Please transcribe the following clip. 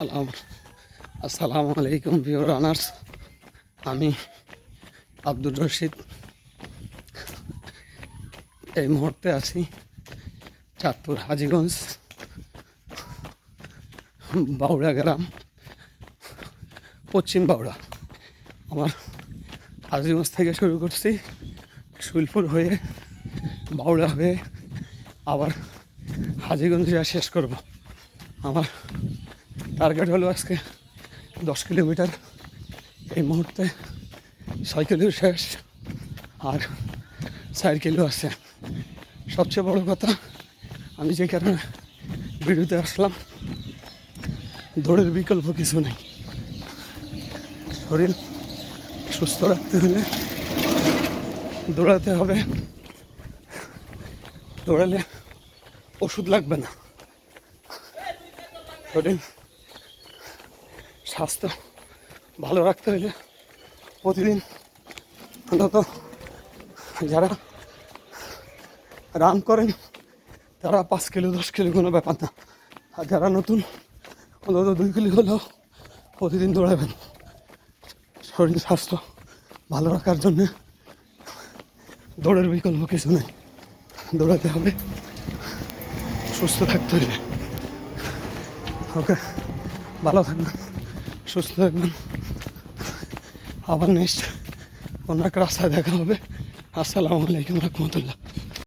সালাম আসসালামু আলাইকুম, প্রিয় রানার্স। আমি আব্দুর রশিদ। এই মুহূর্তে আছি চাঁদপুর হাজিগঞ্জ, বাউড়া গ্রাম, পশ্চিম বাউড়া। আমার হাজিগঞ্জ থেকে শুরু করছি শুলপুর হয়ে বাউড়া হয়ে আবার হাজিগঞ্জ শেষ করব। আমার টার্গেট হলো আজকে দশ কিলোমিটার। এই মুহূর্তে ছয় কিলো শেষ আর চার কিলো আছে। সবচেয়ে বড় কথা, আমি যে কারণে ভিডিওতে আসলাম, দৌড়ের বিকল্প কিছু নেই। শরীর সুস্থ রাখতে হলে দৌড়াতে হবে। দৌড়ালে ওষুধ লাগবে না। শরীর স্বাস্থ্য ভালো রাখতে হলে প্রতিদিন অন্তত যারা রান করেন, তারা পাঁচ কিলো, দশ কিলো কোনো ব্যাপার না। আর যারা নতুন, অন্তত দুই কিলো হলেও প্রতিদিন দৌড়াবেন। শরীর স্বাস্থ্য ভালো রাখার জন্যে দৌড়ের বিকল্প কিছু নেই। দৌড়াতে হবে। সুস্থ থাকতে হবে ওকে, ভালো থাকবেন। সুস্থ থাকবেন আবার নেক্সট অন্য এক রাস্তায় দেখা হবে। আসসালামু আলাইকুম রহমতুল্লাহ।